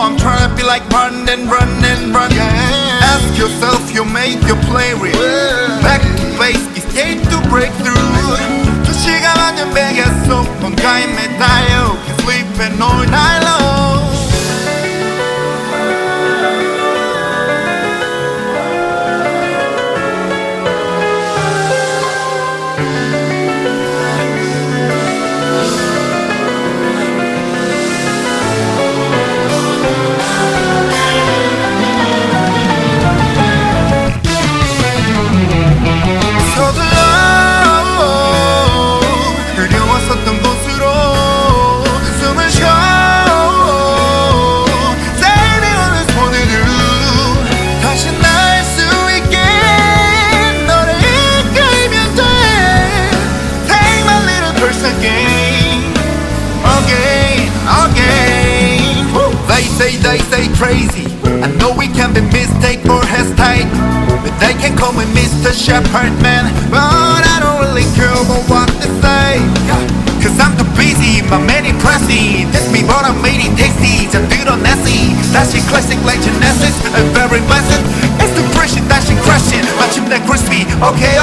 I'm trying to be like run and run and run Ask yourself you make your play real Back to base escape to breakthrough 두 시간 완전 베개 속 뭔가에 매달려 Can't sleep and all night long Again, again They say, they say crazy I know we can be mistake or hesitate But they can call me Mr. Shepherd man But I don't really care about what they say Cause I'm too busy, my man impressive That's me but I made it tasty 자 드러냈지 다시 classic like Genesis And very blessed It's the pressure 다시 crashing 마침내 crispy Okay